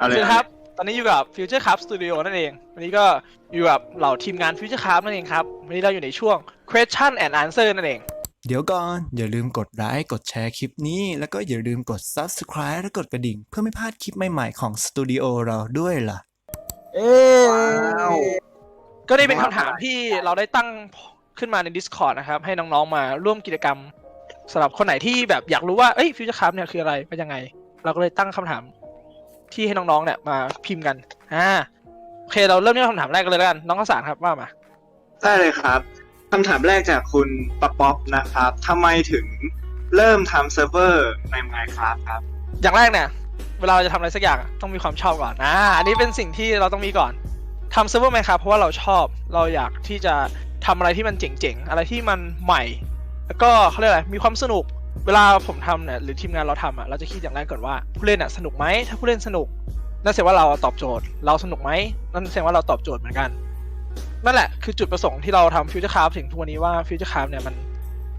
อะไรสวัสดีครับ ตอนนี้อยู่กับ Future Craft Studio นั่นเอง วันนี้ก็อยู่กับเหล่าทีมงาน Future Craft นั่นเองครับ วันนี้เราอยู่ในช่วง Question and Answer นั่นเอง เดี๋ยวก่อน อย่าลืมกดไลค์ กดแชร์คลิปนี้ แล้วก็อย่าลืมกด Subscribe และกดกระดิ่ง เพื่อไม่พลาดคลิปใหม่ๆของสตูดิโอเราด้วยล่ะ เอ้ยว้าวก็นี่เป็นคำถามที่เราได้ตั้งขึ้นมาใน Discord นะครับ ให้น้องๆมาร่วมกิจกรรมสำหรับคนไหนที่แบบอยากรู้ว่าเอ้ย Future Craft เนี่ยคืออะไรเป็นยังไง เราก็เลยตั้งคำถาม ที่ให้น้องๆเนี่ยมาพิมพ์กันอ่าโอเคเราเริ่มที่คำถามแรกกันเลยแล้วกัน น้องข้าวสารครับว่ามาได้เลยครับคำถามแรกจากคุณปะป๊อปนะครับทำไมถึงเริ่มทำเซิร์ฟเวอร์ในไมค์ครับครับ อย่างแรกเนี่ย เวลาเราจะทำอะไรสักอย่างอะต้องมีความชอบก่อนอ่าอันนี้เป็นสิ่งที่เราต้องมีก่อนทำเซิร์ฟเวอร์ไหมครับเพราะว่าเราชอบเราอยากที่จะทำอะไรที่มันเจ๋งๆ อะไรที่มันใหม่ แล้วก็เขาเรียกอะไรมีความสนุก เวลาผมทำเนี่ยหรือทีมงานเราทำอะเราจะคิดอย่างแรกก่อนว่าผู้เล่นอะสนุกไหมถ้าผู้เล่นสนุกนั่นแสดงว่าเราตอบโจทย์ เราสนุกไหมนั่นแสดงว่าเราตอบโจทย์เหมือนกันนั่นแหละคือจุดประสงค์ที่เราทำฟิวเจอร์คราฟถึงทุกวันนี้ว่าฟิวเจอร์คราฟเนี่ยมัน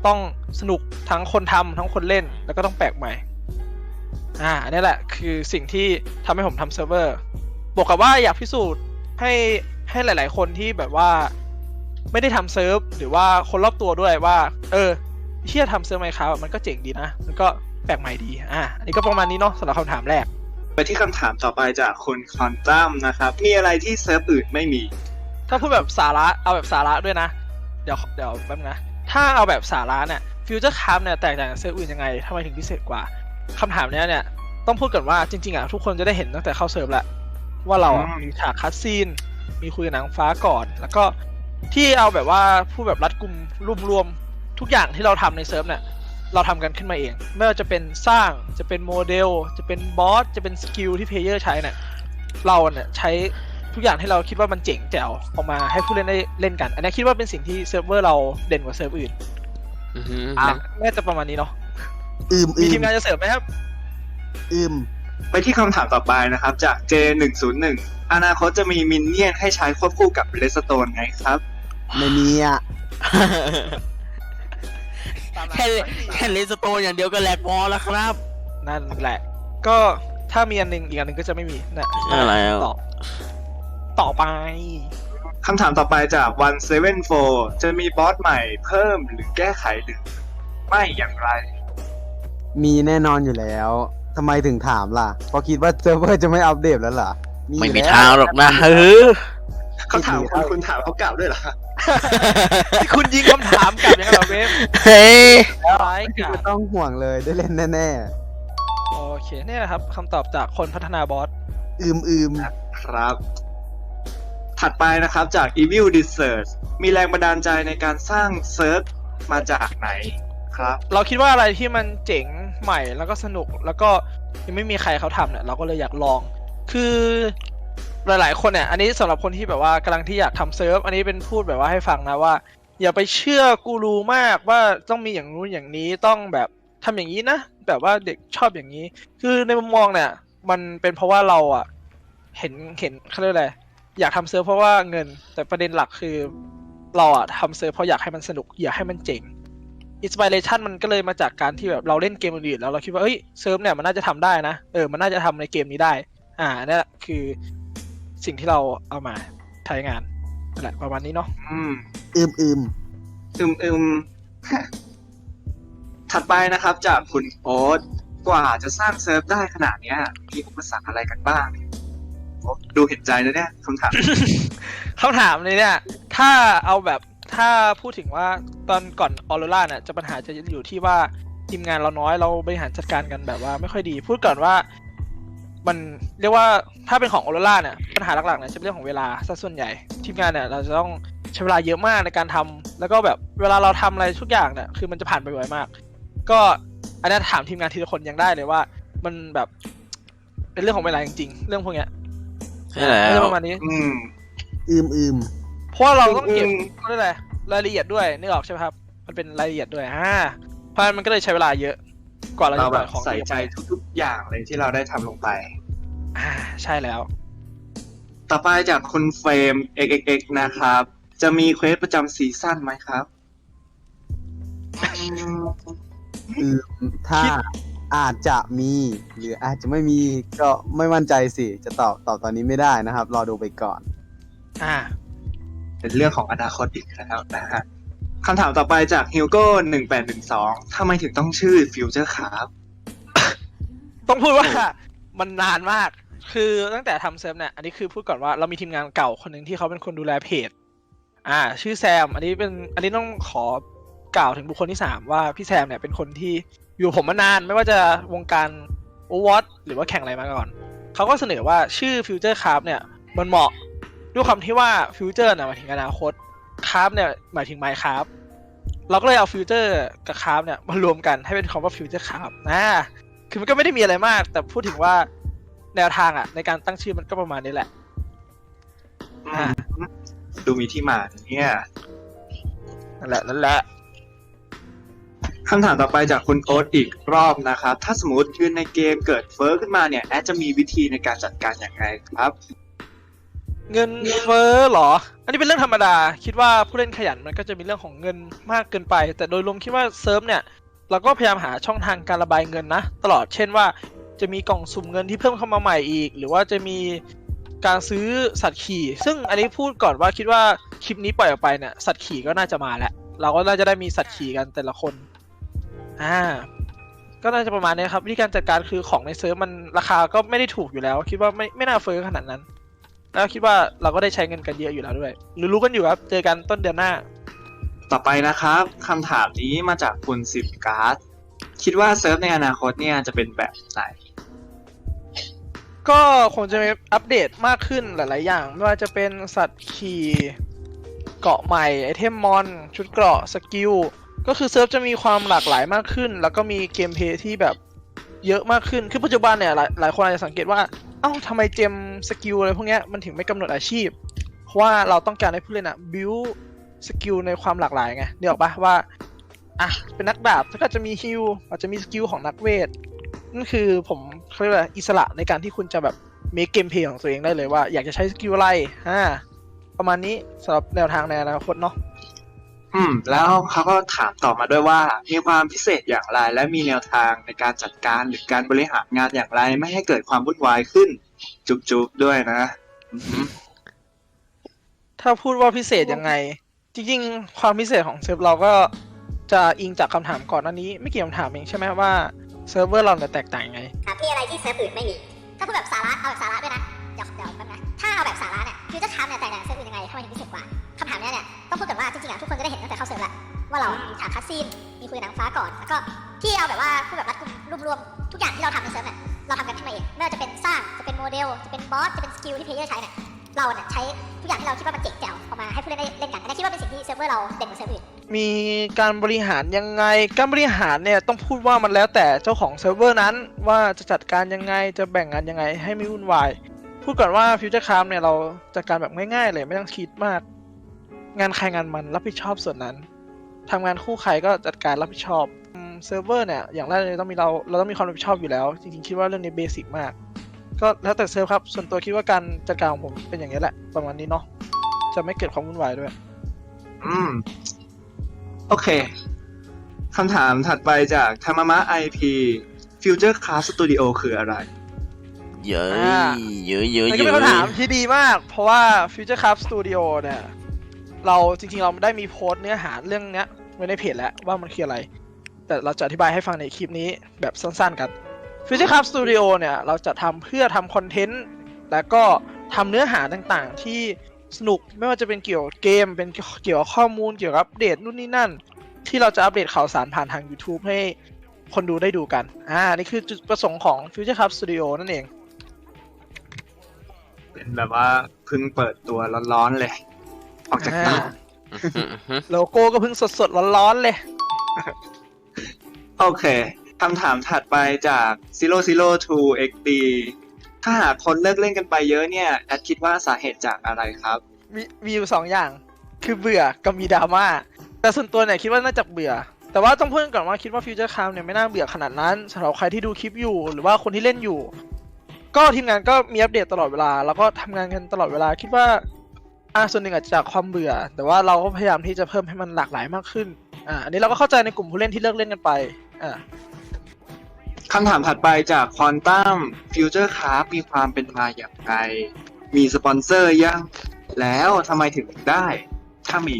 ต้องสนุกทั้งคนทำทั้งคนเล่นแล้วก็ต้องแปลกใหม่ อ่าอันนี้แหละคือสิ่งที่ทำให้ผมทำเซิร์ฟเวอร์บวกกับว่าอยากพิสูจน์ให้ให้หลาย ๆ คนที่แบบว่า ไม่ได้ทำเซิร์ฟหรือว่าคนรอบตัวด้วยว่า เออ เชี่ยทำเซิร์ฟไหมครับมันก็เจ๋งดีนะ มันก็แปลกใหม่ดี อ่าอันนี้ก็ประมาณนี้เนาะสำหรับคำถามแรก ไปที่คำถามต่อไปจากคุณคอนตัมนะครับ มีอะไรที่เซิร์ฟอื่นไม่มี ถ้าพูดแบบสาระ เอาแบบสาระด้วยนะ เดี๋ยวเดี๋ยวแป๊บนึงนะถ้าเอาแบบสาระเนี่ยฟิวเจอร์คัพเนี่ยแตกต่างจากเซิร์ฟอื่นยังไงทำไมถึงพิเศษกว่าคำถามเนี้ยเนี่ยต้องพูดก่อนว่าจริงๆอะทุกคนจะได้เห็นตั้งแต่เข้าเซิร์ฟแหละว่าเราอะอืมมีฉากคัดซีน มีคุยกับนางฟ้าก่อน แล้วก็ที่เอาแบบว่าพูดแบบรัดกุมรวบรวม ทุกอย่างที่เราทำในเซิร์ฟเนี่ยเราทำกันขึ้นมาเอง ไม่ว่าจะเป็นสร้างจะเป็นโมเดล จะเป็นบอสจะเป็นสกิลที่เพลเยอร์ใช้เนี่ยเราเนี่ยใช้ทุกอย่างที่เราคิดว่ามันเจ๋งแจ๋วออกมาให้ผู้เล่นได้เล่นกัน อันนี้คิดว่าเป็นสิ่งที่เซิร์ฟเวอร์เราเด่นกว่าเซิร์ฟอื่นอือหืออะน่าจะประมาณนี้เนาะอืมมีอืมทีมงานจะเสริมไหมครับ อืม ไปที่คำถามต่อไปนะครับ จาก J101 อนาคตจะมีมินเนี่ยนให้ใช้ควบคู่กับเลสโตนไงครับ ไม่มีอะ แค่แค่เลนสโตนอย่างเดียวก็แหลกพอแล้วครับ นั่นแหละ ก็ถ้ามีอันหนึงอีกอันหนึงก็จะไม่มีนะอะไรอะ ต่อต่อไป คำถามต่อไปจาก174จะมีบอสใหม่เพิ่มหรือแก้ไขหรือ ไม่อย่างไร มีแน่นอนอยู่แล้วทำไมถึงถามล่ะ เพราะคิดว่าเซิร์ฟเวอร์จะไม่อัปเดตแล้วเหรอไม่อยู่มีแล้ว ทางหรอกนะเออเขาถามคุณคุณถามเขากลับด้วยเหรอ ที่คุณยิงคำถามกลับยังไงเหรอเวฟเฮ้ยร้ายกาไม่จต้องห่วงเลยได้เล่นแน่โอเคเนี่ยนะครับคำตอบจากคนพัฒนาบอสๆ อืมอืมครับ ถัดไปนะครับจาก Evil Desert มีแรงบันดาลใจในการสร้างเซิร์ฟมาจากไหนครับ เราคิดว่าอะไรที่มันเจ๋งใหม่แล้วก็สนุกแล้วก็ยังไม่มีใครเขาทำเนี่ยเราก็เลยอยากลอง คือ หลาย ๆ คนเนี่ย อันนี้สำหรับคนที่แบบว่ากำลังที่อยากทำเซิร์ฟ อันนี้เป็นพูดแบบว่าให้ฟังนะว่า อย่าไปเชื่อกูรูมากว่าต้องมีอย่างนู้นอย่างนี้ต้องแบบทำอย่างนี้นะแบบว่าเด็กชอบอย่างนี้ คือในมุมมองเนี่ย มันเป็นเพราะว่าเราอะ เห็นเห็นเขาเรียกอะไรอยากทำเซิร์ฟเพราะว่าเงิน แต่ประเด็นหลักคือ เราอะทำเซิร์ฟเพราะอยากให้มันสนุกอยากให้มันเจ๋งอินสปิเรชันมันก็เลยมาจากการที่แบบเราเล่นเกมอื่นแล้วเราคิดว่าเอ้ยเซิร์ฟเนี่ยมันน่าจะทำได้นะเออมันน่าจะทำในเกมนี้ได้ อ่านั่นแหละคือ สิ่งที่เราเอามาใช้งานนั่นแหละประมาณนี้เนาะอืม อืมอืมอึมอึมถัดไปนะครับ จากคุณโอ๊ตกว่าจะสร้างเซิร์ฟได้ขนาดเนี้ย มีอุปสรรคอะไรกันบ้างโอ้ดูเห็นใจนะเนี่ยคำถาม คำถามนี้เนี่ย ถ้าเอาแบบถ้าพูดถึงว่าตอนก่อนออโรล่าเนี่ยจะปัญหาจะอยู่ที่ว่าทีมงานเราน้อยเราบริหารจัดการกันแบบว่าไม่ค่อยดี พูดก่อนว่า มันเรียกว่าถ้าเป็นของออโรล่าเนี่ยปัญหาหลักๆเนี่ยจะเป็นเรื่องของเวลาซะส่วนใหญ่ทีมงานเนี่ยเราจะต้องใช้เวลาเยอะมากในการทำแล้วก็แบบเวลาเราทำอะไรทุกอย่างเนี่ยคือมันจะผ่านไปไวมาก ก็อันนี้ถามทีมงานทีละคนยังได้เลยว่า มันแบบเป็นเรื่องของเวลาจริงๆเรื่องพวกเนี้ยใช่แล้วประมาณนี้ อืมอืมอืมเพราะเราต้องเก็บอืมเขาเรียกอะไรรายละเอียดด้วยนึกออกใช่ไหมครับ มันเป็นรายละเอียดด้วยอ่าเพราะนั้นมันก็เลยใช้เวลาเยอะกว่าเราจะปแบล่อยบของใส่ใจทุกๆอย่างเลยที่เราได้ทำลงไป อ่าใช่แล้ว ต่อไปจากคุณเฟรม xxx นะครับ จะมีเควสประจำซีซั่นไหมครับ อืมถ้าอาจจะมี หรืออาจจะไม่มีก็ไม่มั่นใจสิ จะตอบตอบตอนนี้ไม่ได้นะครับ รอดูไปก่อน อ่า เป็นเรื่องของอนาคตอีกแล้วนะฮะคำถามต่อไปจากฮิวโก้หนึ่งแปดหนึ่งสองทำไมถึงต้องชื่อฟิวเจอร์ครับ ต้องพูดว่า มันนานมาก คือตั้งแต่ทำเซิร์ฟเนี่ย อันนี้คือพูดก่อนว่าเรามีทีมงานเก่าคนหนึ่งที่เขาเป็นคนดูแลเพจ อ่า ชื่อแซม อันนี้เป็น อันนี้ต้องขอกล่าวถึงบุคคลที่สามว่าพี่แซมเนี่ยเป็นคนที่อยู่ผมมานาน ไม่ว่าจะวงการโอวอตหรือว่าแข่งอะไรมาก่อน เขาก็เสนอว่าชื่อฟิวเจอร์คราฟเนี่ยมันเหมาะด้วยความที่ว่าฟิวเจอร์น่ะหมายถึงอนาคตคราฟเนี่ยหมายถึงไมค์คราฟเราก็เลยเอาฟิวเจอร์กับคราฟเนี่ยมารวมกันให้เป็นคำว่าฟิวเจอร์คราฟนะ คือมันก็ไม่ได้มีอะไรมาก แต่พูดถึงว่าแนวทางอะ ในการตั้งชื่อมันก็ประมาณนี้แหละ อ่า ดูมีที่มาเนี่ยนั่นแหละนั่นแหละคำถามต่อไปจากคุณโอ๊ตอีกรอบนะครับ ถ้าสมมติยืนในเกมเกิดเฟ้อขึ้นมาเนี่ย แอดจะมีวิธีในการจัดการอย่างไรครับ เงินเฟ้อเหรอ อันนี้เป็นเรื่องธรรมดา คิดว่าผู้เล่นขยันมันก็จะมีเรื่องของเงินมากเกินไป แต่โดยรวมคิดว่าเซิร์ฟเนี่ย เราก็พยายามหาช่องทางการระบายเงินนะ ตลอดเช่นว่าจะมีกล่องสุ่มเงินที่เพิ่มเข้ามาใหม่อีก หรือว่าจะมีการซื้อสัตว์ขี่ ซึ่งอันนี้พูดก่อนว่าคิดว่าคลิปนี้ปล่อยออกไปเนี่ยสัตว์ขี่ก็น่าจะมาแล้ว เราก็น่าจะได้มีสัตว์ขี่กันแต่ละคนอ่าก็น่าจะประมาณนี้ครับวิธีการจัดการคือของในเซิร์ฟมันราคาก็ไม่ได้ถูกอยู่แล้ว คิดว่าไม่ไม่น่าเฟ้อขนาดนั้น แล้วคิดว่าเราก็ได้ใช้เงินกันเยอะอยู่แล้วด้วยหรือรู้กันอยู่ครับ เจอกันต้นเดือนหน้า ต่อไปนะครับคำถามนี้มาจากคุณสิบการ์ดคิดว่าเซิร์ฟในอนาคตเนี่ยจะเป็นแบบไหน ก็คงจะมีอัปเดตมากขึ้นหลาย ๆ อย่าง ไม่ว่าจะเป็นสัตว์ขี่เกาะใหม่ ไอเทมมอน ชุดเกราะสกิล ก็คือเซิร์ฟจะมีความหลากหลายมากขึ้น แล้วก็มีเกมเพลย์ที่แบบเยอะมากขึ้น คือปัจจุบันเนี่ยหลายหลายคนอาจจะสังเกตว่า เอ้าทำไมเจมสกิลอะไรพวกนี้มันถึงไม่กำหนดอาชีพ เพราะว่าเราต้องการให้ผู้เล่นอะบิว สกิลในความหลากหลายไงเดี๋ยวปะว่าอะเป็นนักดาบก็จะมีฮิลอาจจะมีสกิลของนักเวทนั่นคือผมเขาเรียกว่าอิสระในการที่คุณจะแบบเมคเกมเพลย์ของตัวเองได้เลยว่า อยากจะใช้สกิลอะไรอ่าประมาณนี้สำหรับแนวทางในอนาคตเนาะอืม แล้วเขาก็ถามต่อมาด้วยว่ามีความพิเศษอย่างไร และมีแนวทางในการจัดการหรือการบริหารงานอย่างไร ไม่ให้เกิดความวุ่นวายขึ้น จุบๆด้วยนะอือหือถ้าพูดว่าพิเศษยังไง จริงๆ ความพิเศษของเซิร์ฟเราก็จะอิงจากคำถามก่อนอันนี้ไม่กี่คำถามเองใช่ไหมว่าเซิร์ฟเวอร์เราเนี่ยแตกต่างยังไง ครับที่อะไรที่เซิร์ฟอื่นไม่มี ถ้าพูดแบบสาระเอาแบบสาระด้วยนะเดี๋ยวเดี๋ยวแป๊บนะถ้าเอาแบบสาระเนี่ยฟิวเจอร์คัพเนี่ยแตกต่างจากเซิร์ฟอื่นยังไงทำไมถึงพิเศษกว่าคำถามเนี้ยเนี่ยต้องพูดก่อนว่าจริงๆอะทุกคนจะได้เห็นตั้งแต่เข้าเซิร์ฟแหละว่าเรามีฉากคัสซีนมีคุยกับนางฟ้าก่อนแล้วก็ที่เอาแบบว่าพูดแบบรัดกุมรวมๆทุกอย่างที่เราทำในเซิร์ฟเนี่ยเราทำกันขึ้นมาเองไม่ว่าจะเป็นสร้างจะเป็นโมเดลจะเป็นบอสจะเป็นสกิลที่เพลเยอร์ใช้เนี่ย เราเนี่ยใช้ทุกอย่างที่เราคิดว่ามันเจ๋งแจ๋วออกมาให้ผู้เล่นได้เล่นกันอันนี้คิดว่าเป็นสิ่งที่เซิร์ฟเวอร์เราเด่นกว่าเซิร์ฟอื่นมีการบริหารยังไง การบริหารเนี่ยต้องพูดว่ามันแล้วแต่เจ้าของเซิร์ฟเวอร์นั้น ว่าจะจัดการยังไงจะแบ่งงานยังไงให้ไม่วุ่นวาย พูดก่อนว่าฟิวเจอร์คามเนี่ยเราจัดการแบบง่ายๆเลยไม่ต้องคิดมาก งานใครงานมันรับผิดชอบส่วนนั้นทำงานคู่ใครก็จัดการรับผิดชอบเซิร์ฟเวอร์เนี่ยอย่างแรกเลยต้องมีเราเราต้องมีความรับผิดชอบอยู่แล้ว จริงๆคิดว่าเรื่องนี้เบสิกมาก ก็แล้วแต่เซิร์ฟครับ ส่วนตัวคิดว่าการจัดการของผมเป็นอย่างนี้ยแหละ ประมาณนี้เนาะ จะไม่เกิดความวุ่นวายด้วย อืม โอเค คำถามถัดไปจากธรรมะไอพี Future Class Studio คืออะไร เยอะอ่า เยอะเยอะมันเยก็เป็นอะคำถามที่ดีมาก เพราะว่า Future Craft Studio เนี่ย เราจริงๆ เราได้มีโพสต์เนื้อหาเรื่องเนี้ยไว้ในเพจแล้วว่ามันคืออะไร แต่เราจะอธิบายให้ฟังในคลิปนี้แบบสั้นๆกัน Future Craft Studio เนี่ย เราจะทำเพื่อทำคอนเทนต์ แล้วก็ทำเนื้อหาต่างๆ ที่สนุกไม่ว่าจะเป็นเกี่ยวกับเกม เป็นเกี่ยวกับข้อมูลเกี่ยวกับอัปเดตนู่นนี่นั่น ที่เราจะอัปเดตข่าวสารผ่านทาง YouTube ให้คนดูได้ดูกัน อ่า นี่คือจุดประสงค์ของ Future Craft Studio นั่นเอง เป็นแบบว่าเพิ่งเปิดตัวร้อนๆเลย ออกจากเตาอ่าโลโก้ก็เพิ่งสดๆร้อนๆเลย โอเค คำถามถัดไปจาก zero zero two xd ถ้าหากคนเลิกเล่นกันไปเยอะเนี่ยแอดคิดว่าสาเหตุจากอะไรครับ มีมีอยู่สองอย่าง คือเบื่อกับมีดราม่าแต่ส่วนตัวเนี่ยคิดว่าน่าจะเบื่อ แต่ว่าต้องพูดก่อนว่าคิดว่าฟิวเจอร์คามเนี่ยไม่น่าเบื่อขนาดนั้นสำหรับใครที่ดูคลิปอยู่ หรือว่าคนที่เล่นอยู่ ก็ทีมงานก็มีอัปเดตตลอดเวลา แล้วก็ทำงานกันตลอดเวลาคิดว่าอ่าส่วนหนึ่งอาจจะจากความเบื่อ แต่ว่าเราก็พยายามที่จะเพิ่มให้มันหลากหลายมากขึ้นอ่าอันนี้เราก็เข้าใจในกลุ่มผู้เล่นที่เลิกเล่นกันไปอ่า คำถามถัดไปจากควอนตัมฟิวเจอร์คาร์มีความเป็นมาอย่างไร มีสปอนเซอร์ยัง แล้วทำไมถึงได้ ถ้ามี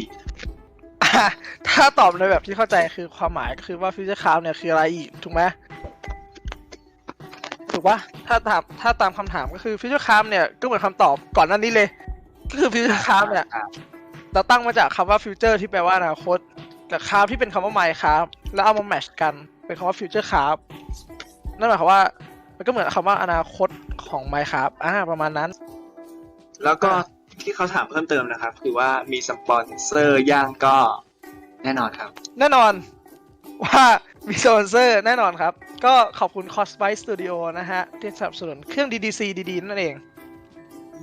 อะถ้าตอบในแบบที่เข้าใจคือความหมายก็คือว่าฟิวเจอร์คราฟเนี่ยคืออะไรอีก ถูกไหมถูกปะถ้าตามถ้าตามคำถามก็คือฟิวเจอร์คราฟเนี่ยก็เหมือนคำตอบก่อนหน้านี้เลย ก็คือฟิวเจอร์คราฟเนี่ย เราตั้งมาจากคำว่าฟิวเจอร์ที่แปลว่าอนาคตกับคราฟที่เป็นคำว่าไมค์ครับแล้วเอามาแมชกัน เป็นคำว่าฟิวเจอร์คราฟ นั่นหมายความว่า มันก็เหมือนคำว่าอนาคตของไมค์ครับอ่าประมาณนั้น แล้วก็ที่เขาถามเพิ่มเติมนะครับ คือว่ามีสปอนเซอร์ย่างก็แน่นอนครับ แน่นอนว่ามีสปอนเซอร์แน่นอนครับ ก็ขอบคุณ c o s p y Studio นะฮะ ที่สนับสนุนเครื่อง DDC ดีๆนั่นเอง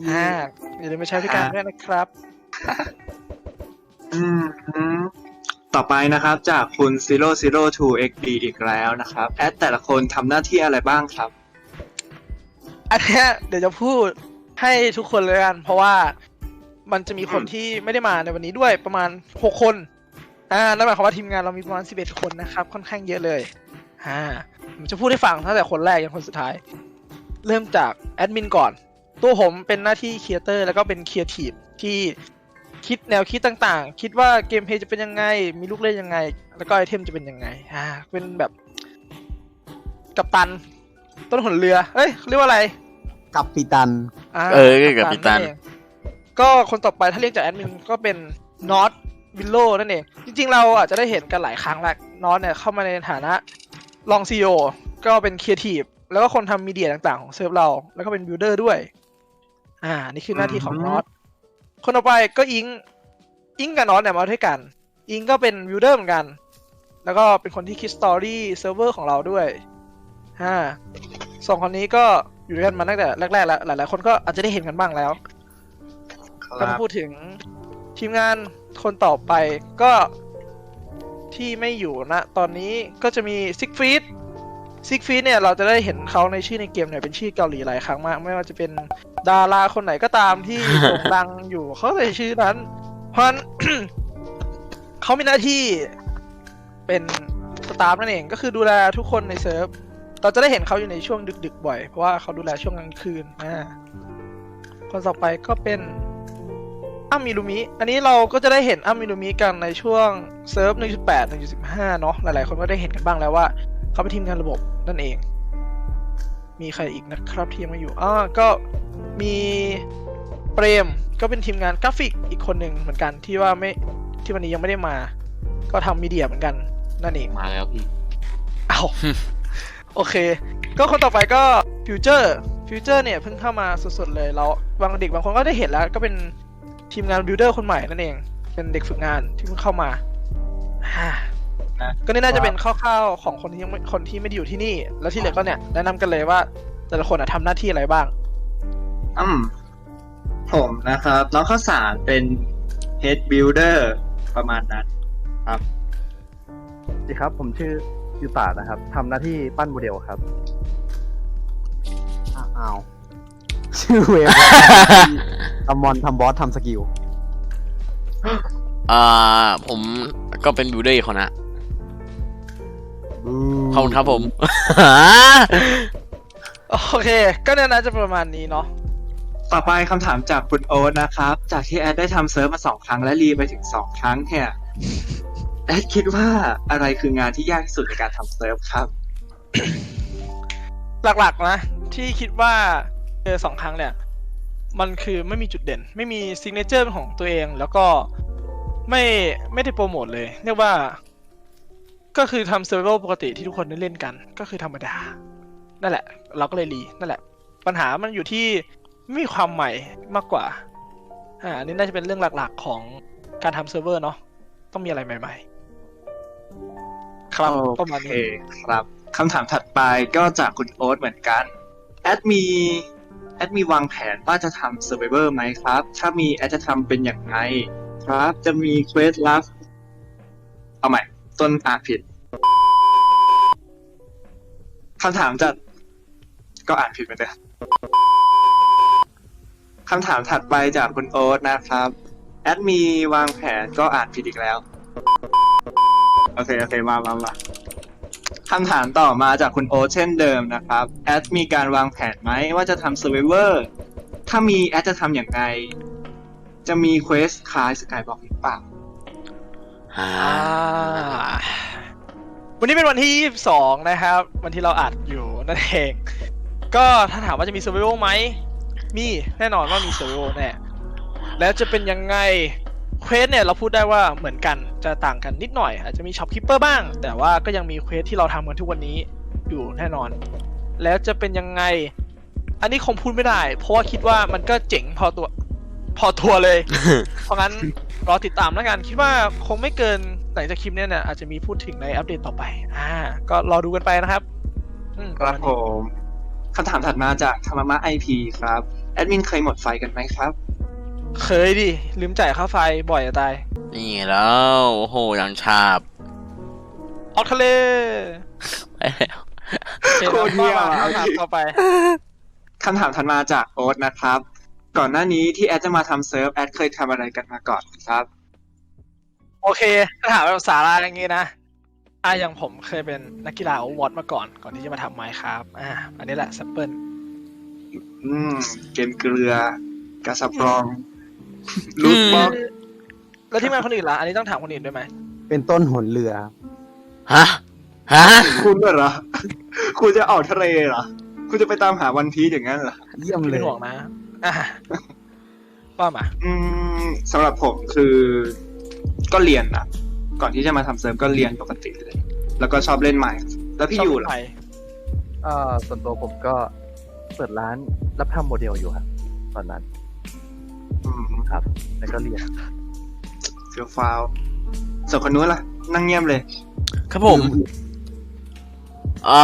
อ่าอย่าลืมไปใช้บริการด้วยนะครับ อืมฮึ ต่อไปนะครับจากคุณ zero zero two xb อีกแล้วนะครับแอดแต่ละคนทำหน้าที่อะไรบ้างครับ อันเนี้ยเดี๋ยวจะพูดให้ทุกคนเลยกัน เพราะว่ามันจะมีคนอืมที่ไม่ได้มาในวันนี้ด้วยประมาณ6คนอ่านั่นหมายความว่าทีมงานเรามีประมาณ11คนนะครับ ค่อนข้างเยอะเลยอ่าผมจะพูดให้ฟังตั้งแต่คนแรกยันคนสุดท้าย เริ่มจากแอดมินก่อน ตัวผมเป็นหน้าที่ครีเอเตอร์แล้วก็เป็นครีเอทีฟที่ คิดแนวคิดต่างๆ คิดว่าเกมเพลย์จะเป็นยังไง มีลูกเล่นยังไง แล้วก็ไอเทมจะเป็นยังไงอ่าเป็นแบบกัปตัน ต้นหนเรือเอ้ยเรียกว่าอะไรกับปีตันาเออกัปตัน เองก็คนต่อไปถ้าเรียกจากแอดมินก็เป็นนอตวิลโลนั่นเอง จริงๆ เราอาจจะได้เห็นกันหลายครั้งแล้วนอตเนี่ยเข้ามาในฐานะรองซีอก็เป็นครีเอทีฟแล้วก็คนทำมีเดียต่างๆ ของเซิร์ฟเรา แล้วก็เป็นบิลดเดอร์ด้วย อ่า นี่คือหน้าที่ของอืม นอต คนต่อไปก็อิง อิงกับนอตเนี่ยมาด้วยกัน อิงก็เป็นบิลดเดอร์เหมือนกัน แล้วก็เป็นคนที่คิดสตอรี่เซิร์ฟเวอร์ของเราด้วยอ่าสองคนนี้ก็อยู่ด้วยกันมาตั้งแต่แรกๆแล้วหลายๆคนก็อาจจะได้เห็นกันบ้างแล้วคก็รัมาบพูดถึงทีมงานคนต่อไปก็ที่ไม่อยู่นะตอนนี้ก็จะมีซิกฟีดซิกฟีดเนี่ยเราจะได้เห็นเขาในชื่อในเกมเนี่ยเป็นชื่อเกาหลีหลายครั้งมาก ไม่ว่าจะเป็น ดาราคนไหนก็ตามที่โด่งดังอยู่เขาใส่ชื่อนั้น เพราะฉะนั้น เขามีหน้าที่เป็นสตาฟนั่นเองก็คือดูแลทุกคนในเซิร์ฟเราจะได้เห็นเขาอยู่ในช่วงดึก ๆ บ่อย เพราะว่าเขาดูแลช่วงกลางคืนอ่าคนต่อไปก็เป็นอ้ามิลูมิ อันนี้เราก็จะได้เห็นอ้ามิลูมิกันในช่วงเซิร์ฟ1.8 1.15 เนาะหลายๆ คนก็ได้เห็นกันบ้างแล้วว่า เขาเป็นทีมงานระบบนั่นเอง มีใครอีกนะครับที่ยังไม่อยู่อ่าก็มีเปรมก็เป็นทีมงานกราฟิกอีกคนหนึ่งเหมือนกันที่ว่าไม่ที่วันนี้ยังไม่ได้มา ก็ทำมีเดียเหมือนกันนั่นเองมาแล้วพี่เอาโอเค ก็คนต่อไปก็ฟิวเจอร์ฟิวเจอร์เนี่ยเพิ่งเข้ามาสดๆเลยเราบางเด็กบางคนก็ได้เห็นแล้ว ก็เป็นทีมงานบิวเดอร์คนใหม่นั่นเอง เป็นเด็กฝึกงานที่เพิ่งเข้ามาฮ่า นะก็นี่น่าจะเป็นคร่าวๆของคนที่ยังไม่คนที่ไม่ได้อยู่ที่นี่ แล้วที่เหลือก็เนี่ยแนะนำกันเลยว่าแต่ละคนอะทำหน้าที่อะไรบ้าง อืมผมนะครับ น้องข้าวสารเป็น head builder ประมาณนั้น สวัสดีครับ ผมชื่อยูตานะครับทำหน้าที่ปั้นโมเดลครับอ้าวชื่อเวฟทำมอนทำบอสทำสกิล อ่าผมก็เป็นบิวเดอร์อีกคนนะ ขอบคุณครับผม โอเค ก็เนี่ยน่าจะประมาณนี้เนาะ ต่อไปคำถามจากคุณโอ๊ตนะครับ จากที่แอดได้ทำเซิร์ฟมาสองครั้งและรีไปถึงสองครั้งเนี่ยแอดคิดว่าอะไรคืองานที่ยากที่สุดในการทำเซิร์ฟครับ หลักๆนะ ที่คิดว่าเจอสองครั้งเนี่ย มันคือไม่มีจุดเด่น ไม่มีซิกเนเจอร์ของตัวเองแล้วก็ไม่ไม่ได้โปรโมทเลย เรียกว่า ก็คือทำเซอร์เวอร์ปกติที่ทุกคนได้เล่นกัน ก็คือธรรมดา นั่นแหละ เราก็เลยรีนั่นแหละ ปัญหามันอยู่ที่ไม่มีความใหม่มากกว่าอ่าอันนี้น่าจะเป็นเรื่องหลักๆของการทำเซิร์ฟเวอร์เนาะต้องมีอะไรใหม่ ๆ ครับประมาณโอเคนี้ครับคำถามถัดไปก็จากคุณโอ๊ตเหมือนกันแอดมีแอดมีวางแผนว่าจะทำเซอร์ไ o เวอร์ไหมครับ ถ้ามีแอดจะทำเป็นอย่างไรครับ จะมีเควสลับเอาใหม่ ต้นอ่านผิดคำถามจากก็อ่านผิดไปเลยคำถามถัดไปจากคุณโอ๊ตนะครับ แอดมีวางแผนก็อ่านผิดอีกแล้ว โอเค โอเค มามามาคำถามต่อมาจากคุณโอ๊ตเช่นเดิมนะครับ แอดมีการวางแผนไหมว่าจะทำ Survivor ถ้ามีแอดจะทำอย่างไร จะมีเควสคล้ายสกายบอกหรือเปล่า อ่าอ่าวันนี้เป็นวันที่ 22 นะครับ วันที่เราอัดอยู่นั่นเอง ก็ถ้าถามว่าจะมี survival ไหม มีแน่นอนว่ามี survival แน่แล้วจะเป็นยังไงเควสเนี่ยเราพูดได้ว่าเหมือนกันจะต่างกันนิดหน่อย อาจจะมีช็อปคิปเปอร์บ้าง แต่ว่าก็ยังมีเควสที่เราทำกันทุกวันนี้อยู่แน่นอน แล้วจะเป็นยังไง อันนี้คงพูดไม่ได้ เพราะว่าคิดว่ามันก็เจ๋งพอตัว พอตัวเลย เพราะงั้น รอติดตามแล้วกันคิดว่าคงไม่เกินหลังจากคลิปเนี้ยเนี่ยอาจจะมีพูดถึงในอัปเดตต่อไป อ่า ก็รอดูกันไปนะครับอืมครับผมคำถามถัดมาจากธรรมะไอพีครับแอดมินเคยหมดไฟกันไหมครับ เคยดิ ลืมจ่ายค่าไฟบ่อยจะตาย นี่ไงแล้ว โอ้โหยังฉาบออกทะเลไปแล้วโคตรเหี้ยคำเอาถามดิต่อไป คำถามถัดมาจากโอ๊ตนะครับ ก่อนหน้านี้ที่แอดจะมาทำเซิร์ฟแอดเคยทำอะไรกันมาก่อนครับ โอเคถ้าถามแบบสาระอย่างงี้นะอะอย่างผมเคยเป็นนักกีฬาโอวอตมาก่อนก่อนที่จะมาทำไมครับอ่าอันนี้แหละซัปเปิลอืม เกมเกลือกาสปรองลูดบล็อกแล้วที่มาคนอื่นล่ะอันนี้ต้องถามคนอื่นด้วยไหมเป็นต้นหนเรือฮะ ฮะ คุณเหรอ คุณจะออกทะเลเหรอ คุณจะไปตามหาวันพีชอย่างนั้นเหรอ เยี่ยมไม่เลเป็นยห่วงนะอ่า ว่ามาอืมสำหรับผมคือก็เรียนนะก่อนที่จะมาทำเซิร์ฟก็เรียนปกติเลย แล้วก็ชอบเล่นใหม่แล้วพี่อยู่เหรอชบไปเอ่อส่วนตัวผมก็เปิดร้านรับทำโมเดลอยู่ครับตอนนั้นอืมครับ แล้วก็เรียนเฟียวฟาวส่วนคนนู้นล่ะ นั่งเงียบเลย ครับผมอ่า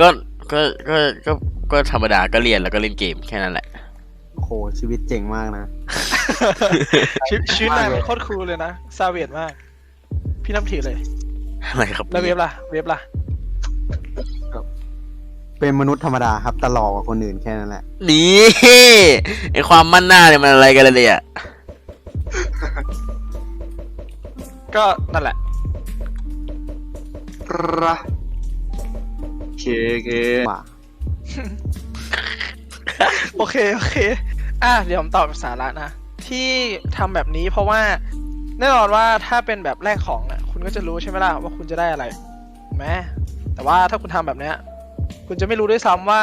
ก็ก็ก็ก็ ก็ธรรมดาก็เรียนแล้วก็เล่นเกมแค่นั้นแหละ โอ้โหชีวิตเจ๋งมากนะ ชีวิตชีวิตนายมันโคตรคูลเลยนะซาเวียดมาก พี่น้ำถือเลย อะไรครับแล้วเว็บล่ะ เว็บล่ะ เป็นมนุษย์ธรรมดาครับแตหลอกกว่าคนอื่นแค่นั้นแหละ นี่ไอความมั่นหน้าเนี่ยมันอะไรกันเลยเนี่ยก็นั่นแหละระโอเคโอเค ว่า โอเค โอเค อะเดี๋ยวผมตอบแบบสาระนะ ที่ทำแบบนี้เพราะว่า แน่นอนว่าถ้าเป็นแบบแรกของเนี่ยคุณก็จะรู้ใช่ไหมล่ะว่าคุณจะได้อะไรถูกไหมแต่ว่าถ้าคุณทำแบบเนี้ย คุณจะไม่รู้ด้วยซ้ำว่า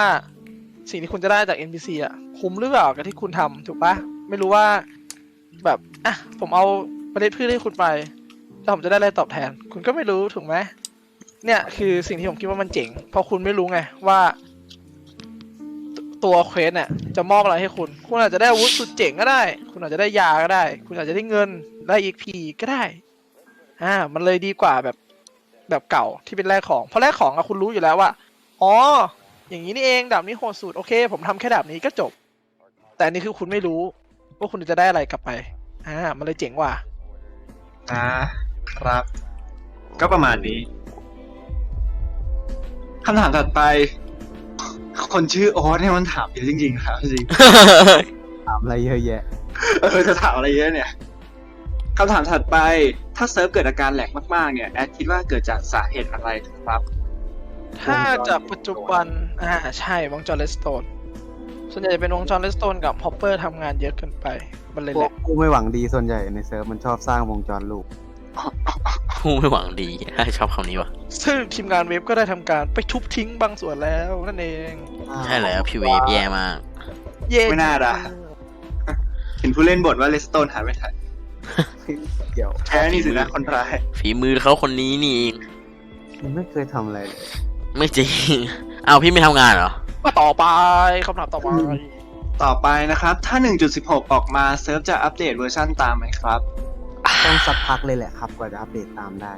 สิ่งที่คุณจะได้จาก NPC อะ คุ้มหรือเปล่ากับที่คุณทำถูกปะไม่รู้ว่าแบบอะผมเอาเมล็ดพืชให้คุณไปแล้วผมจะได้อะไรตอบแทน คุณก็ไม่รู้ถูกไหมเนี่ยคือสิ่งที่ผมคิดว่ามันเจ๋งเพราะคุณไม่รู้ไงว่า ตัวเควสเนี่ยจะมอบอะไรให้คุณ คุณอาจจะได้อาวุธสุดเจ๋งก็ได้ คุณอาจจะได้ยาก็ได้ คุณอาจจะได้เงินได้ EXP ก็ได้อ่ามันเลยดีกว่าแบบแบบเก่าที่เป็นแลกของเพราะแลกของอะคุณรู้อยู่แล้วว่าอ๋ออย่างนี้นี่เองดาบนี้โหดสุดโอเค ผมทำแค่ดาบนี้ก็จบ แต่นนี้คือคุณไม่รู้ ว่าคุณจะได้อะไรกลับไปอ่ามันเลยเจ๋งกว่านะครับ ก็ประมาณนี้คำถามถัดไป คนชื่อโอ๊ตเนี่ยมันถามเยอะจริงๆครับจริงถามอะไรเยอะแยะ เออจะถามอะไรเยอะเนี่ยคำถามถัดไปถ้าเซิร์ฟเกิดอาการแหลกมากๆ เนี่ยแอดคิดว่าเกิดจากสาเหตุอะไรครับ ถ้าจากปัจจุบัน อ่า ใช่วงจรเลสโตนส่วนใหญ่จะเป็นวงจรเลสโตนกับฮอปเปอร์ทำงานเยอะเกินไป มันเลยพแหวลกกผู้ไม่หวังดีส่วนใหญ่ในเซิร์ฟมันชอบสร้างวงจรลูก ผู้ไม่หวังดีชอบคำนี้วะซึ่งทีมงานเว็บก็ได้ทำการไปทุบทิ้งบางส่วนแล้วนั่นเองใช่แล้วพี่เวฟแย่มากเย่ไม่น่าด่าเห็นผู้เล่นบทว่าเลสโตนหาไม่ทันเกี่ยวแพ้นี่สินะคนร้ายฝีมือเขาคนนี้นี่เองมันไม่เคยทำอะไรเลย ไม่จริงอ้าวพี่ไม่ทำงานเหรอมาต่อไปคำถามต่อไปต่อไปนะครับ ถ้า 1.16 ออกมาเซิร์ฟจะอัปเดตเวอร์ชันตามไหมครับ ต้องสักพักเลยแหละครับ กว่าจะอัปเดตตามได้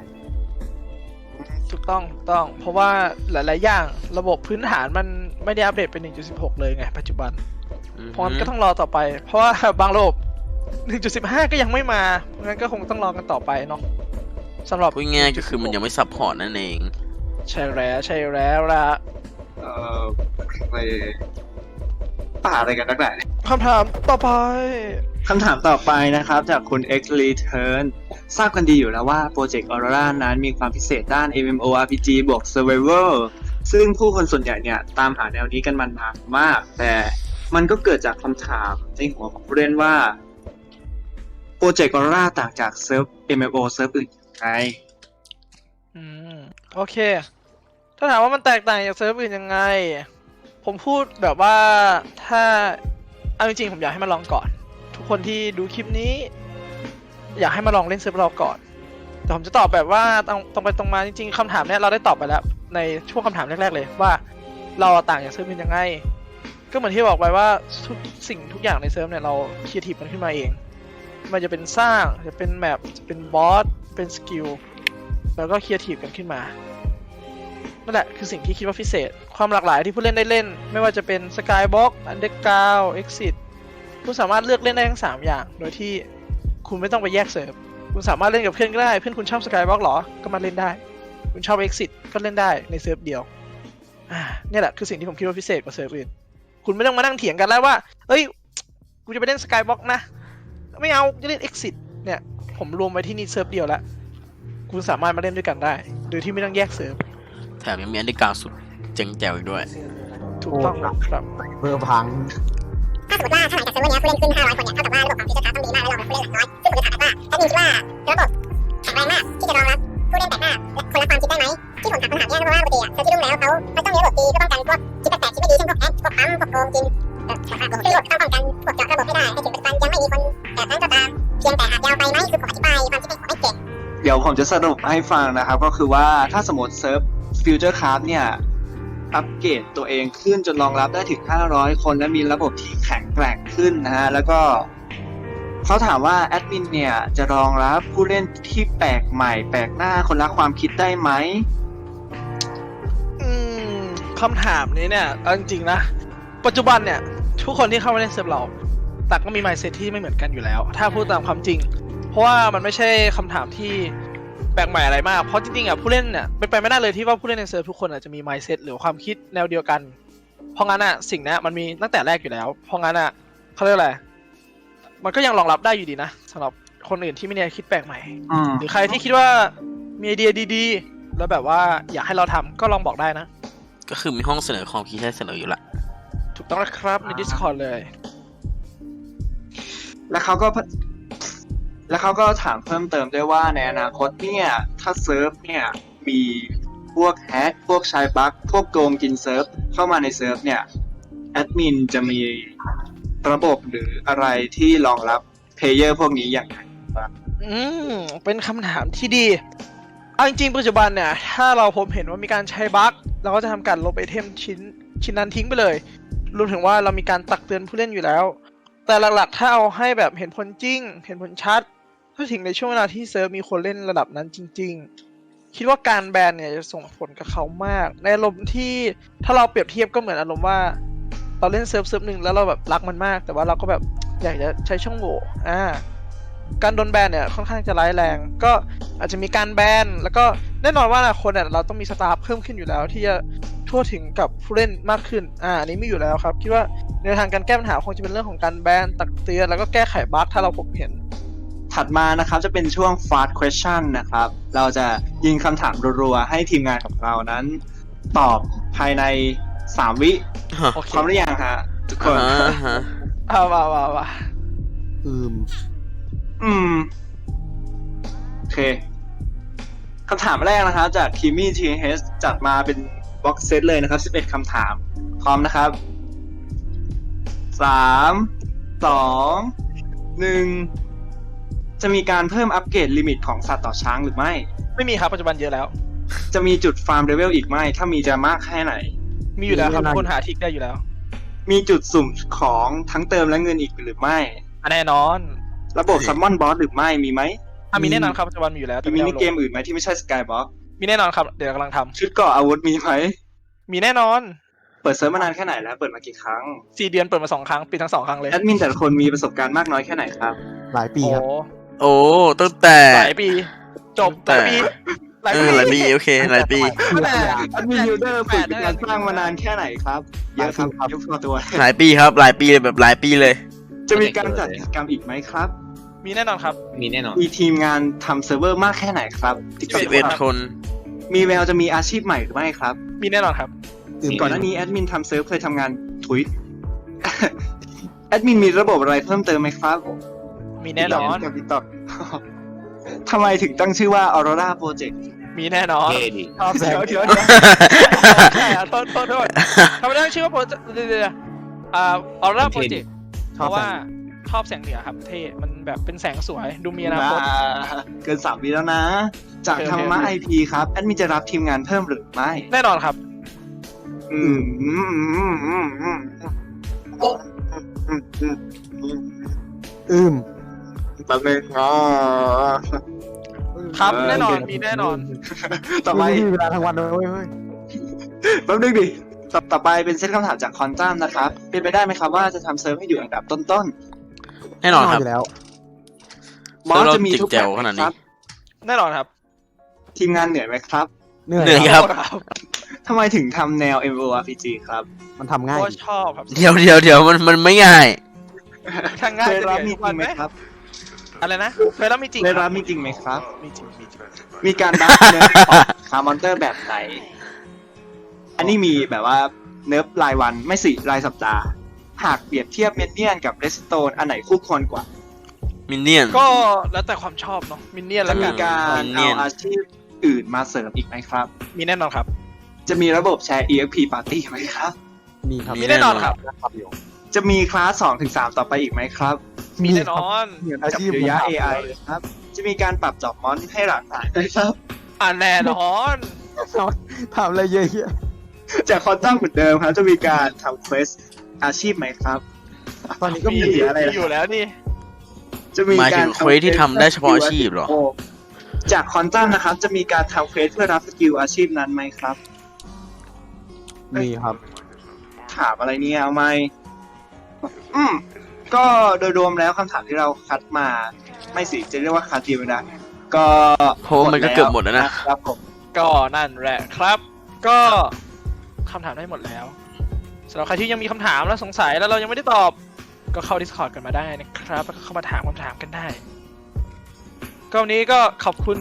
ถูกต้องถูกต้อง เพราะว่าหลาย ๆ อย่างระบบพื้นฐานมันไม่ได้อัปเดตเป็น 1.16 เลยไง ปัจจุบันเพราะงั้นก็ต้องรอต่อไป เพราะว่าบางระบบ 1.15 ก็ยังไม่มาเพราะงั้นก็คงต้องรอกันต่อไปเนาะสำหรับพูดง่ายๆก็คือมันยังไม่ซัพพอร์ตนั่นเอง ใช่แล้วใช่แล้วละเอ่อไปป่าอะไรกันนักหนาเนี่ยคำถามต่อไป คำถามต่อไปนะครับ จากคุณ X Return ทราบกันดีอยู่แล้วว่าโปรเจกต์ Aurora นั้นมีความพิเศษด้าน MMORPG บวก Survival ซึ่งผู้คนส่วนใหญ่เนี่ยตามหาแนวนี้กันมานานมาก แต่มันก็เกิดจากคำถามในหัวของผู้เล่นว่า โปรเจกต์ Aurora ต่างจากเซิร์ฟ MMO เซิร์ฟอื่นยังไงอืมโอเค ถ้าถามว่ามันแตกต่างจากเซิร์ฟอื่นยังไง ผมพูดแบบว่าถ้าเอาจริงๆผมอยากให้มาลองก่อน ทุกคนที่ดูคลิปนี้ อยากให้มาลองเล่นเซิร์ฟเราก่อน แต่ผมจะตอบแบบว่าตรงตรงไปตรงมาจริงๆคำถามเนี้ยเราได้ตอบไปแล้ว ในช่วงคำถามแรก ๆ เลยว่า เราต่างจากเซิร์ฟอื่นยังไง ก็เหมือนที่บอกไปว่าทุกสิ่งทุกอย่างในเซิร์ฟเนี่ยเราคิดทีมันขึ้นมาเอง มันจะเป็นสร้างจะเป็นแมปจะเป็นบอสเป็นสกิลแล้วก็ครีเอทีฟกันขึ้นมานั่นแหละคือสิ่งที่คิดว่าพิเศษ ความหลากหลายที่ผู้เล่นได้เล่น ไม่ว่าจะเป็น Skybox Underground Exit คุณสามารถเลือกเล่นได้ทั้ง 3 อย่าง โดยที่คุณไม่ต้องไปแยกเซิร์ฟ คุณสามารถเล่นกับเพื่อนก็ได้ เพื่อนคุณชอบ Skybox เหรอ ก็มาเล่นได้ คุณชอบ Exit ก็เล่นได้ในเซิร์ฟเดียวอ่าเนี่ยแหละคือสิ่งที่ผมคิดว่าพิเศษกว่าเซิร์ฟอื่น คุณไม่ต้องมานั่งเถียงกันแล้วว่า เอ้ย กูจะไปเล่น Skybox นะ ไม่เอาจะเล่น Exit เนี่ย ผมรวมไว้ที่นี่เซิร์ฟเดียวแล้วคุณสามารถมาเล่นด้วยกันได้ โดยที่ไม่ต้องแยกเซิร์ฟ แถมยังมีอันดีกลางสุดเจ๋งแจ๋วอีกด้วย ถูกต้องครับ เพื่อพัง ถ้าสมมติว่าถ้าหลังจากเซิร์ฟเวอร์นี้ผู้เล่นขึ้น 500 คนเนี่ยเท่ากับว่าระบบความฟิสิกส์ต้องดีมากและรองรับผู้เล่นหลักร้อยซึ่งผมจะถามว่าแอดมินคิดว่าระบบแข็งแรงมากที่จะรองรับผู้เล่นแปลกหน้าและคนละความคิดได้ไหมที่ผมถามคำถามนี้เพราะว่าปกติอะเซิร์ฟที่รุ่งแล้วเขาเขาต้องมีระบบตีเพื่อป้องกันพวกคิดแปลกๆคิดไม่ดีเช่นพวกแอดพวกปั๊มพวกโกงจริงเออระบบต้องป้องกันพวกเจาะระบบให้ได้ในถึงปัจจุบันยังไม่มีคนแบบนั้นก็ตามเพียงแต่หากยาวไปไหมคือผมอธิบายความคิดเห็นของไอ้เจ็ดเดี๋ยวผมจะสรุปให้ฟังนะครับ ก็คือว่าถ้าสมมติเซิร์ฟฟิวเจอร์คราฟเนี่ย อัปเกรดตัวเองขึ้นจนรองรับได้ถึง 500 คนและมีระบบที่แข็งแกร่งขึ้นนะฮะแล้วก็เขาถามว่าแอดมินเนี่ยจะรองรับผู้เล่นที่แปลกใหม่ แปลกหน้าคนละความคิดได้ไหมอืมคำถามนี้เนี่ยเอาจริงๆนะ ปัจจุบันเนี่ย ทุกคนที่เข้ามาเล่นเซิร์ฟเราต่างก็มี mindset ที่ไม่เหมือนกันอยู่แล้ว ถ้าพูดตามความจริง เพราะว่ามันไม่ใช่คำถามที่ แปลกใหม่อะไรมาก เพราะจริงๆอะผู้เล่นเนี่ยเป็นไปไม่ได้เลยที่ว่าผู้เล่นในเซิร์ฟทุกคนอาจจะมี mindset หรือความคิดแนวเดียวกัน เพราะงั้นอะสิ่งเนี้ยมันมีตั้งแต่แรกอยู่แล้ว เพราะงั้นอะเขาเรียกอะไรมันก็ยังรองรับได้อยู่ดีนะสำหรับคนอื่นที่ไม่ได้คิดแปลกใหม่อืมหรือใครที่คิดว่ามีไอเดียดีๆ แล้วแบบว่าอยากให้เราทำก็ลองบอกได้นะ ก็คือมีห้องเสนอความคิดให้เสนออยู่ละถูกต้องแล้วครับใน Discord เลย แล้วเขาก็พ แล้วเขาก็ถามเพิ่มเติมด้วยว่าในอนาคตเนี่ย ถ้าเซิร์ฟเนี่ย มีพวกแฮกพวกใช้บั๊กพวกโกงกินเซิร์ฟเข้ามาในเซิร์ฟเนี่ยแอดมินจะมีระบบหรืออะไรที่รองรับเพลเยอร์พวกนี้อย่างไรบ้างอืมเป็นคำถามที่ดีเอาจริงๆปัจจุบันเนี่ย ถ้าเราพบเห็นว่ามีการใช้บั๊กเราก็จะทำการลบไอเทมชิ้นชิ้นนั้นทิ้งไปเลย รวมถึงว่าเรามีการตักเตือนผู้เล่นอยู่แล้ว แต่หลักๆ ถ้าเอาให้แบบเห็นผลจริง เห็นผลชัด ถ้าถึงในช่วงเวลาที่เซิร์ฟมีคนเล่นระดับนั้นจริง ๆ คิดว่าการแบนเนี่ยจะส่งผลกับเขามาก ในอารมณ์ที่ถ้าเราเปรียบเทียบก็เหมือนอารมณ์ว่าเราเล่นเซิร์ฟเซิร์ฟหนึ่งแล้วเราแบบรักมันมาก แต่ว่าเราก็แบบอยากจะใช้ช่องโหว่อ่าการโดนแบนเนี่ยค่อนข้างจะร้ายแรง ก็อาจจะมีการแบนแล้วก็แน่นอนว่าอนาคนเนี่ยเราต้องมีสตาฟเพิ่มขึ้นอยู่แล้ว ที่จะทั่วถึงกับผู้เล่นมากขึ้น อ่าอันนี้มีอยู่แล้วครับ คิดว่าแนวทางการแก้ปัญหาคงจะเป็นเรื่องของการแบนตักเตือนแล้วก็แก้ไขบั๊กถ้าเราพบเห็น ถัดมานะครับจะเป็นช่วง fast question นะครับ เราจะยิงคำถามรัวๆ ให้ทีมงานของเรานั้น ตอบภายใน 3 วิโอเคพร้อมหรือยังฮะทุกคนอ่าฮะเอาว่าว่าว่าอืม อืม โอเคคำถามแรกนะครับ จากทีมี่ทีเฮสจัดมาเป็นบ็อกเซตเลยนะครับ 11คำถาม พร้อมนะครับสามสองหนึ่ง จะมีการเพิ่มอัปเกรดลิมิตของสัตว์ต่อช้างหรือไม่ ไม่มีครับปัจจุบันเยอะแล้ว จะมีจุดฟาร์มเลเวลอีกไหม ถ้ามีจะมากแค่ไหน มีอยู่แล้วครับมีแน่นอนคนหาทิกได้อยู่แล้ว มีจุดสุ่มของทั้งเติมและเงินอีกหรือไม่อะแน่นอน ระบบซัมมอนบอสหรือไม่มีไหมอะมีแน่นอนครับปัจจุบันมีอยู่แล้วแต่มีไม่มิได้นิเอาลเกมงอื่นไหมที่ไม่ใช่สกายบ็อกมีแน่นอนครับเดี๋ยวกำลังทำชุดเกราะอาวุธมีไหมมีแน่นอน เปิดเซิร์ฟมานานแค่ไหนแล้ว เปิดมากี่ครั้งสี่เดือนเปิดมาสองครั้งปิดทั้งสองครั้งเลยแอดมินแต่ละคนมีประสบการณ์มากน้อยแค่ไหนครับ หลายปีโอ้ครับ โอ้ตั้งแต่ หลายปี จบหลายปีหลายเอปีอหลายปีโอเคหลายปีตั้งแต่แอดมินยูเดอร์ฝึกการสร้างมานานแค่ไหนครับเยอะครับหลายปีครับยุคพอตัว หลายปีครับหลายปีเลยแบบหลายปีเลย จะมีการจัดกิจกรรมอีกไหมครับ มีแน่นอนครับ มีแน่นอน มีทีมงานทำเซิร์ฟเวอร์มากแค่ไหนครับ11สิบเอ็ดคน มีแววจะมีอาชีพใหม่หรือไม่ครับ มีแน่นอนครับก่อนหน้านี้แอดมินทำเซิร์ฟเคยทำงานทุยแอดมินมีระบบอะไรเพิ่มเติมไหมครับ มีแน่นอน กับติ๊กต็อกทำไมถึงตั้งชื่อว่า Aurora Project มีแน่นอน เท่ดีชอบแสงเดี๋ยวเดี๋ยวใช่อะโทษโทษโทษทำไมต้องชื่อว่าโปรเจกต์เดี๋ยวๆอ่าออร่าโปรเจกต์ชเพอบราะแสว่างชอบแสงเหนือครับเท่ มันแบบเป็นแสงสวยดูมีอนาคต เกินสามวิแล้วนะ จากโอเคธรรมะโอไอเค พีครับ แอดมินจะรับทีมงานเพิ่มหรือไม่ แน่นอนครับ อืมอืมอืมอืมอืมอืมอืมอืมอืมแป๊บนึงอ๋อครับเออแน่นอนเดี๋ยวมีแน่นอน ต่อไปไม่มีเวลาทั้งวันเลยเว้ยเฮ้ยแป๊บนึงดิต่อต่อไปเป็นเซตคำถามจากคอนตัมนะครับ เป็นไปได้ไหมครับว่าจะทำเซิร์ฟให้อยู่อันดับต้นแน่นอนครับยู่แล้ว ๆมอสจะมีทุกเซิแบร์ฟเราจิกแจ๋วขนาดนี้บครับแน่นอนครับทีมงานเหนื่อยไหมครับเหนื่อยเหนื่อยคครับรับทำไมถึงทำแนว MMORPG ครับ มันทำเพง่ายราะว่าดีชอบครับเดี๋ยวเดี๋ยวเดี๋ยวมันมันไม่ง่าย ทางง่ายเคยจะรับเหมีนื่อยทุกวันจริงไหไหมมครับ อะไรนะเคยรับมีจริงเคยครัรับบมีจริงไหมครับ มีจริงมีจริงมีการดับเนื้อของคาร์มอนเตอร์แบบไหน อันนี้มีแบบว่าเนิร์ฟรายวันไม่สิรายสัปดาห์ หากเปรียบเทียบเมนเนียนกับเรสโตนอันไหนคู่ควรกว่า มินเนี่ยน ก็แล้วแต่ความชอบเนาะมินเนี่ยนจะแล้วมีกันการเนีเอายนอาชีพอื่นมาเสริมอีกไหมครับ มีแน่นอนครับ จะมีระบบแชร์ EXP Party ไหมครับ มีครับมีแน่นอนครับ ครับอยู่ จะมีคลาส2ถึง3ต่อไปอีกไหมครับ มีแน่นอนเหมือนอากับชีพเดียผม AI ครับ จะมีการปรับจอบมอนให้หลากหลายไหมครับอ่าแน่นอนทำอะไรเยอะแยะจากคอนตั้งเหมือนเดิมครับ จะมีการทำเควสอาชีพไหมครับ ตอนนี้ก็มีมีเสียอะไรนะอยู่แล้วนี่ จะมีหมายกาถึรงเควสที่ทำได้เฉพาะอาชีพเหรอโจากคอนตัมนะครับ จะมีการทำเควสเพื่อรับสกิลอาชีพนั้นไหมครับ มีครับ ถามอะไรเนี่ยเอาไหม อืมก็โดยรวมแล้วคำถามที่เราคัดมา ไม่สิจะเรียกว่าคัดดีไหมนะ ก็เพราะว่ามันก็เกือบหมดแล้วนะ ครับผม ก็นั่นแหละครับ ก็คำถามได้หมดแล้วสำหรับใครที่ยังมีคำถามและสงสัยแล้วเรายังไม่ได้ตอบ ก็เข้า Discord กันมาได้นะครับแล้วก็เข้ามาถามคำถามกันได้ ก็วันนี้ก็ขอบคุณ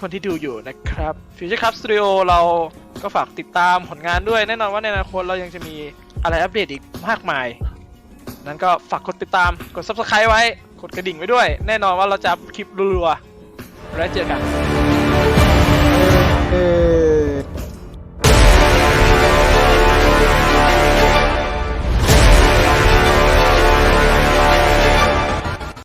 คนที่ดูอยู่นะครับ Future Club Studio เราก็ฝากติดตามผลงานด้วย แน่นอนว่าในอนาคตเรายังจะมีอะไรอัปเดตอีกมากมาย นั้นก็ฝากกดติดตามกด Subscribe ไว้ กดกระดิ่งไว้ด้วย แน่นอนว่าเราจะอัพคลิปรัวๆแล้วเจอกัน เออ